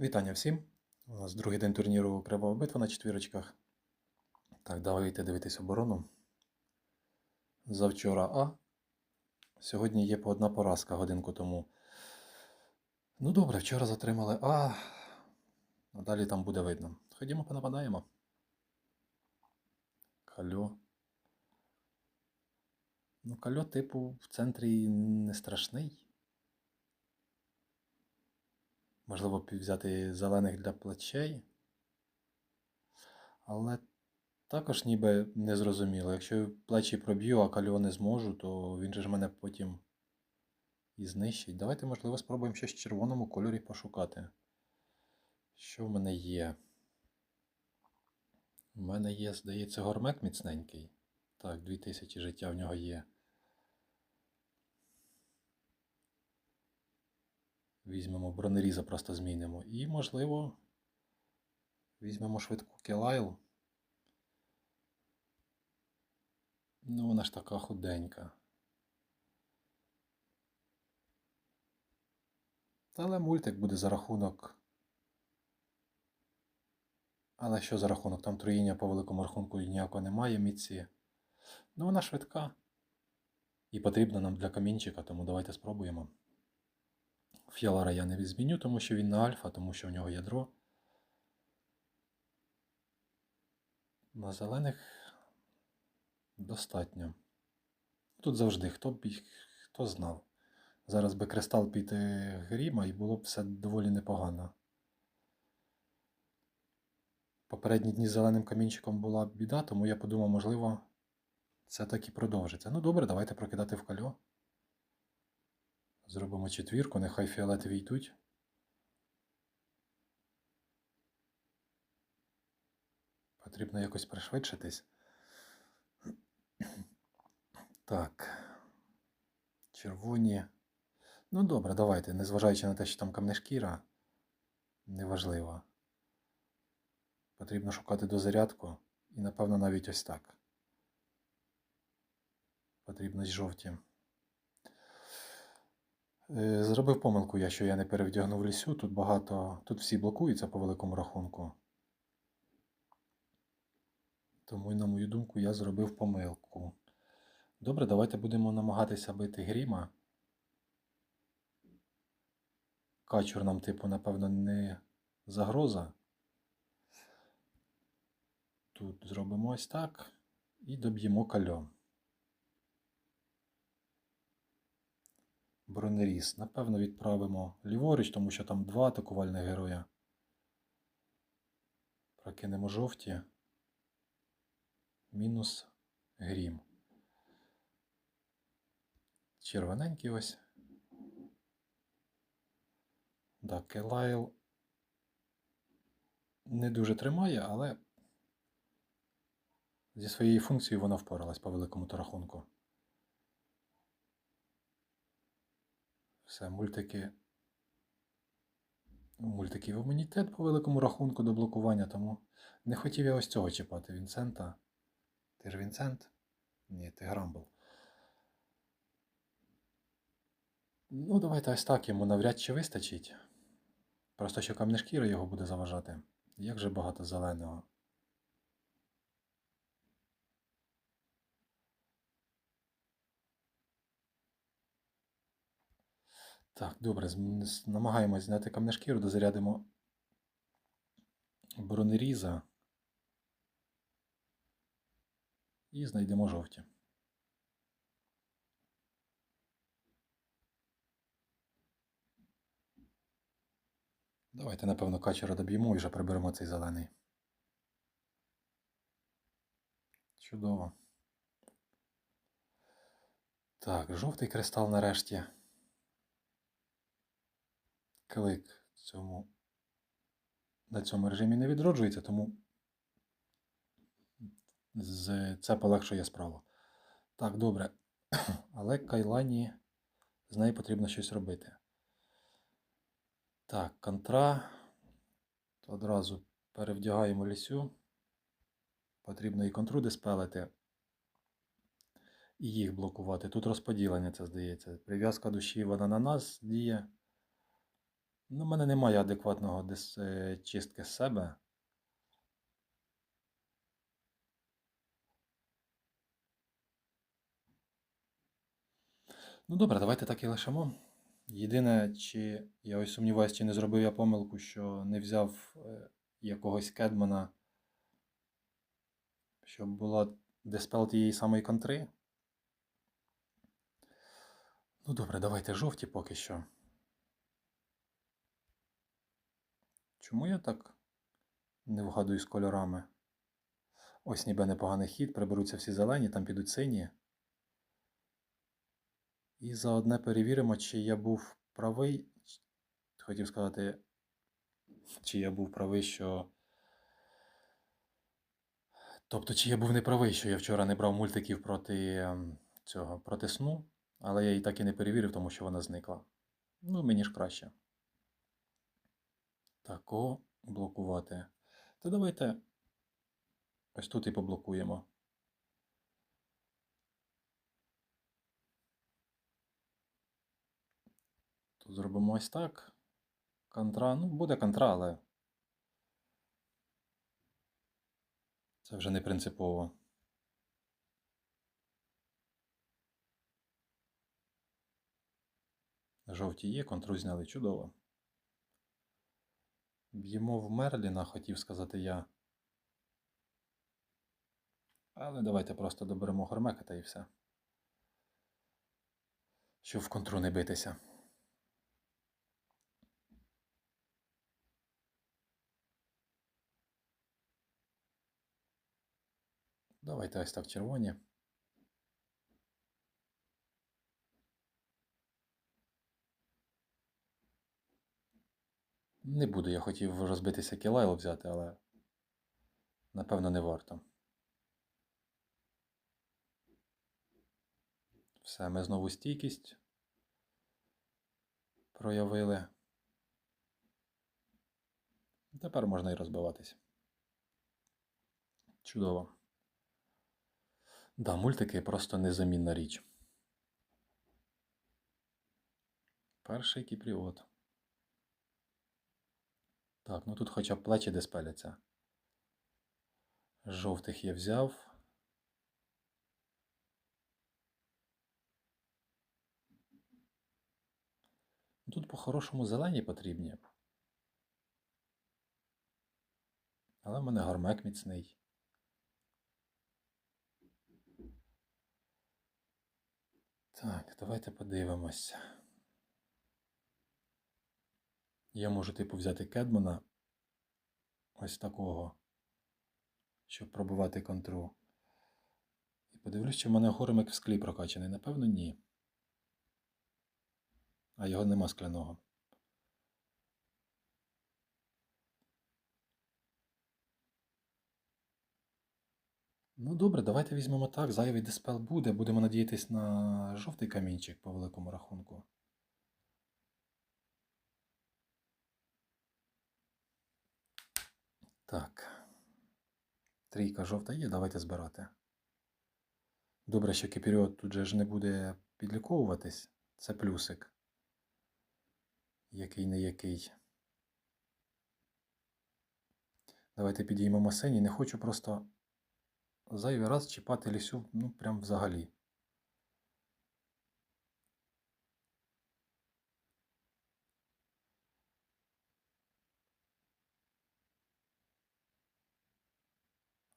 Вітання всім! У нас другий день турніру Кривава битва на четвірочках. Так, давайте дивитись оборону. Завчора А. Сьогодні є по одна поразка годинку тому. Ну добре, вчора затримали А. А далі там буде видно. Ходімо понападаємо. Кальо. Ну, кальо, типу, в центрі не страшний. Можливо, взяти зелених для плечей. Але також ніби не зрозуміло. Якщо плечі проб'ю, а кальо не зможу, то він же ж мене потім і знищить. Давайте, можливо, спробуємо щось в червоному кольорі пошукати. Що в мене є? У мене є, здається, гормек міцненький. Так, 2000 життя в нього є. Візьмемо бронеріза, просто змінимо. І, можливо, візьмемо швидку Келайл. Ну, вона ж така худенька. Але мультик буде за рахунок. Але що за рахунок? Там троїння по великому рахунку ніякого немає міці. Ну, вона швидка. І потрібна нам для камінчика, тому давайте спробуємо. Фіалара я не зміню, тому що він на альфа, тому що в нього ядро. На зелених достатньо. Тут завжди, хто б хто знав. Зараз би кристал піти гріма і було б все доволі непогано. Попередні дні з зеленим камінчиком була біда, тому я подумав, можливо, це так і продовжиться. Ну добре, давайте прокидати в кальо. Зробимо четвірку, нехай фіолетові йдуть. Потрібно якось пришвидшитись. Так. Червоні. Ну добре, давайте, незважаючи на те, що там камнешкіра, неважливо. Потрібно шукати дозарядку. І, напевно, навіть ось так. Потрібно й жовті. Е, Зробив помилку я, що я не перевдягнув лісю. Тут багато. Тут всі блокуються по великому рахунку. Тому, на мою думку, я зробив помилку. Добре, давайте будемо намагатися бити гріма. Качур нам, типу, напевно, не загроза. Тут зробимо ось так. І доб'ємо кальо. Бронеріс. Напевно, відправимо ліворуч, тому що там два атакувальних героя. Прокинемо жовті. Мінус грім. Червоненький ось. Так, Келайл не дуже тримає, але зі своєю функцією вона впоралась по великому то Все, мультики. Мультиків імунітет по великому рахунку до блокування, тому не хотів я ось цього чіпати Вінсента. Ти ж Вінсент? Ні, ти Грамбл. Ну, давайте ось так йому навряд чи вистачить. Просто що камнешкіра його буде заважати. Як же багато зеленого. Так, добре, намагаємось зняти камнешкіру, дозарядимо бронеріза і знайдемо жовті. Давайте, напевно, качера доб'ємо і вже приберемо цей зелений. Чудово. Так, жовтий кристал нарешті. Клик цьому, на цьому режимі не відроджується, тому з, це полегшує справу. Так, добре. Але Кайлані з нею потрібно щось робити. Так, контра. Одразу перевдягаємо лісю. Потрібно і контру диспелити. І їх блокувати. Тут розподілення, це здається. Прив'язка душі вона на нас діє. Ну, в мене немає адекватного дис... е, чистки себе. Ну добре, давайте так і лишимо. Єдине, чи я ось сумніваюся, чи не зробив я помилку, що не взяв е, якогось кедмана, щоб була диспел тієї самої контри. Ну добре, давайте жовті поки що. Чому я так не вгадую з кольорами? Ось ніби непоганий хід, приберуться всі зелені, там підуть сині. І заодне перевіримо, чи я був правий. Хотів сказати, чи я був правий, що. Тобто, чи я був не правий, що я вчора не брав мультиків проти ем, цього, проти сну, але я її так і не перевірив, тому що вона зникла. Ну, мені ж краще. Тако блокувати. Та давайте ось тут і поблокуємо. Тут зробимо ось так. Контра. Ну, буде контра, але це вже не принципово. Жовті є, контру зняли чудово. Б'ємо в Мерліна, хотів сказати я. Але давайте просто доберемо Гормека та і все. Щоб в контру не битися. Давайте ось так червоні. Не буду, я хотів розбитися кілайло взяти, але напевно не варто. Все, ми знову стійкість проявили. Тепер можна і розбиватись. Чудово. Да, мультики просто незамінна річ. Перший кіпріот. Так, ну тут хоча б плечі десь пеляться. Жовтих я взяв. Тут по-хорошому зелені потрібні. Але в мене гармек міцний. Так, давайте подивимось. Я можу типу взяти Кедмана ось такого, щоб пробувати контру. І подивлюсь, чи в мене горемик в склі прокачаний. Напевно, ні. А його нема скляного. Ну добре, давайте візьмемо так. Зайвий диспел буде. Будемо надіятись на жовтий камінчик по великому рахунку. Так. Трійка жовта є, давайте збирати. Добре, що кіпіріот тут же ж не буде підліковуватись. Це плюсик. Який не який. Давайте підіймемо синій. Не хочу просто зайвий раз чіпати лісю, ну прям взагалі.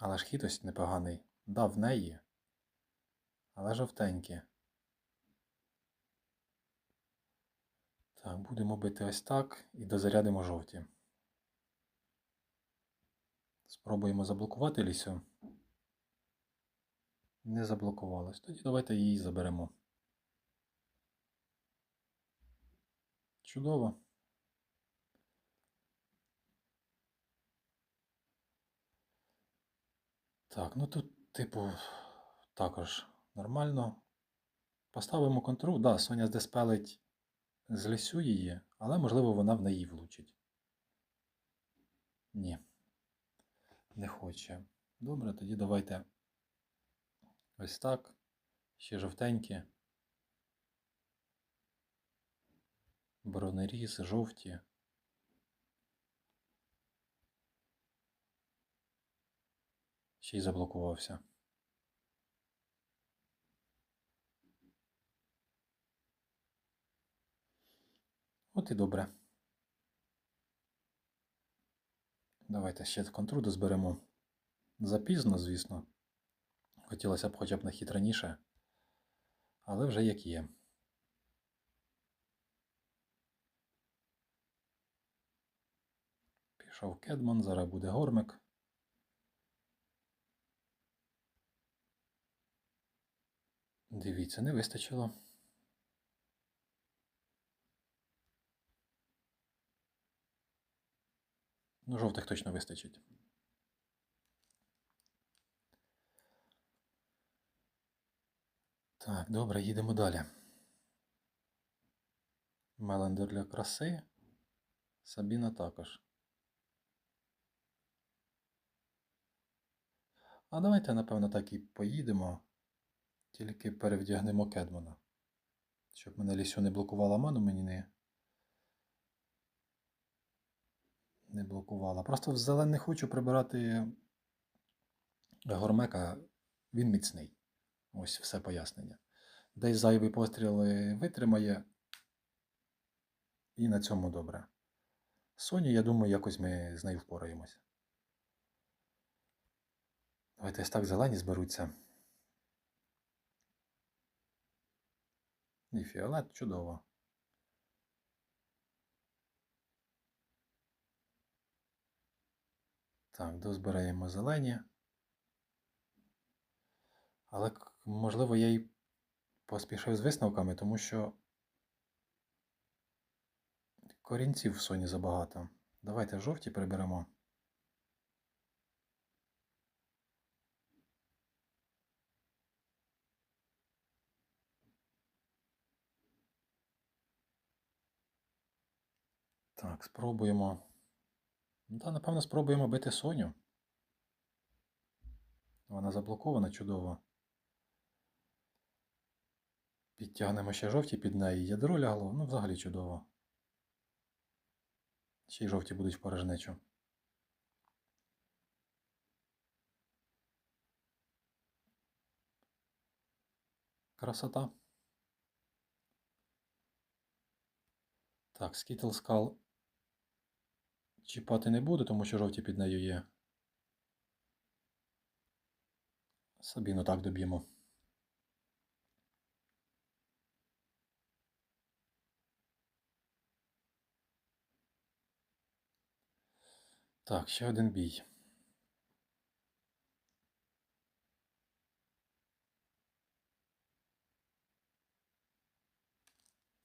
Але ж хитость непоганий. Да, в неї. Але жовтенькі. Так, будемо бити ось так і дозарядимо жовті. Спробуємо заблокувати лісю. Не заблокувалось. Тоді давайте її заберемо. Чудово. Так, ну тут, типу, також нормально. Поставимо контру. Да, Соня здеспелить з лісю її, але можливо вона в неї влучить. Ні. Не хоче. Добре, тоді давайте ось так. Ще жовтенькі. Бронеріз, жовті. Ще й заблокувався. От і добре. Давайте ще контруду зберемо. Запізно, звісно. Хотілося б хоча б на хід раніше. Але вже як є. Пішов Кедман, зараз буде гормик. Дивіться, не вистачило. Ну, жовтих точно вистачить. Так, добре, їдемо далі. Мелендер для краси. Сабіна також. А давайте, напевно, так і поїдемо. Тільки перевдягнемо Кедмана. Щоб мене лісю не блокувала ману, мені не. Не блокувала. Просто в зелен не хочу прибирати гормека, він міцний. Ось все пояснення. Десь зайвий постріл витримає. І на цьому добре. Соні, я думаю, якось ми з нею впораємось. Давайте ось так зелені зберуться. І фіолет чудово. Так, дозбираємо зелені. Але, можливо, я й поспішив з висновками, тому що корінців в соні забагато. Давайте жовті приберемо. Так, спробуємо. Ну, та, напевно, спробуємо бити Соню. Вона заблокована чудово. Підтягнемо ще жовті під неї. Ядро лягло. Ну, взагалі чудово. Ще й жовті будуть в порожнечу. Красота. Так, Скітл скал чіпати не буду, тому що жовті під нею є. Сабіну так доб'ємо. Так, ще один бій.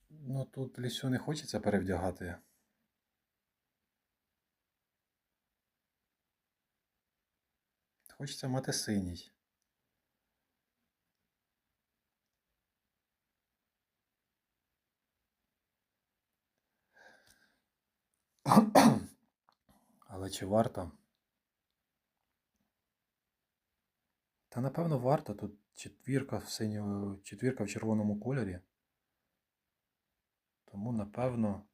Ну тут лісю не хочеться перевдягати. Хочеться мати синій. Але чи варто? Та напевно варто. Тут четвірка в синьому, четвірка в червоному кольорі. Тому напевно.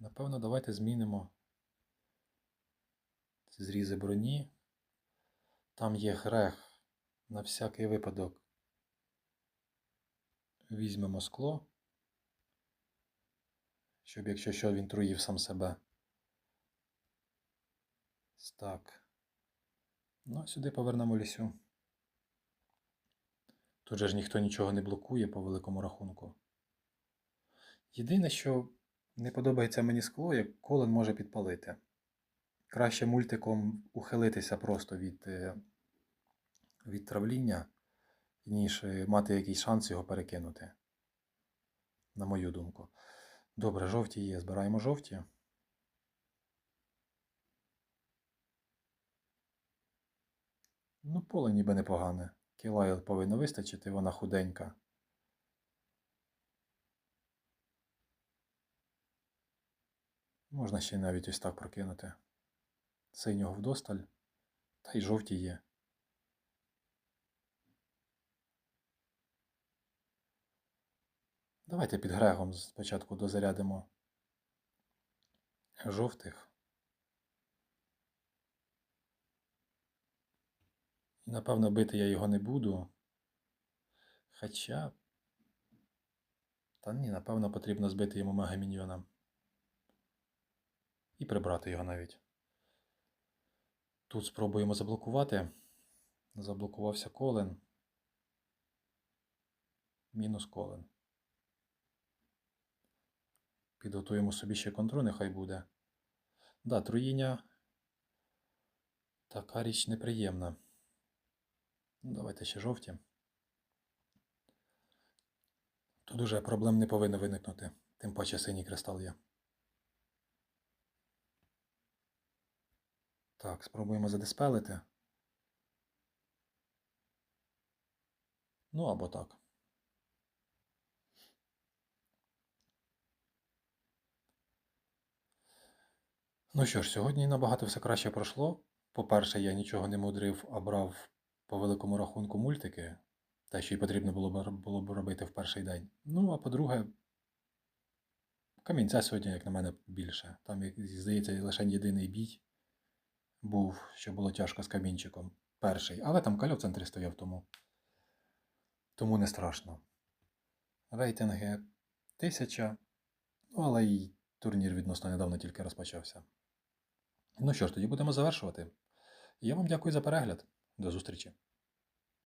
Напевно, давайте змінимо зрізи броні. Там є грех на всякий випадок. Візьмемо скло, щоб якщо що він труїв сам себе. Так. Ну, сюди повернемо лісю. Тут же ж ніхто нічого не блокує по великому рахунку. Єдине, що не подобається мені скло, як колон може підпалити. Краще мультиком ухилитися просто від, е, від травління, ніж е, мати якийсь шанс його перекинути. На мою думку. Добре, жовті є. Збираємо жовті. Ну, поле ніби непогане. Кілайл повинно вистачити, вона худенька. Можна ще й навіть ось так прокинути. Синього вдосталь, та й жовті є. Давайте під Грегом спочатку дозарядимо жовтих. І, напевно, бити я його не буду. Хоча. Та ні, напевно, потрібно збити йому мегаміньйона. І прибрати його навіть. Тут спробуємо заблокувати. Заблокувався колен. Мінус колен. Підготуємо собі ще контроль, нехай буде. Да, труїння. Така річ неприємна. Ну, давайте ще жовті. Тут уже проблем не повинно виникнути. Тим паче синій кристал є. Так, спробуємо задиспелити. Ну або так. Ну що ж, сьогодні набагато все краще пройшло. По-перше, я нічого не мудрив, а брав по великому рахунку мультики, те, що й потрібно було б, було б робити в перший день. Ну, а по-друге, камінця сьогодні, як на мене, більше. Там, як здається, лише єдиний бій був, що було тяжко з камінчиком. Перший. Але там кальо в центрі стояв, тому. Тому не страшно. Рейтинги 1000. Ну, але й турнір відносно недавно тільки розпочався. Ну що ж, тоді будемо завершувати. Я вам дякую за перегляд. До зустрічі.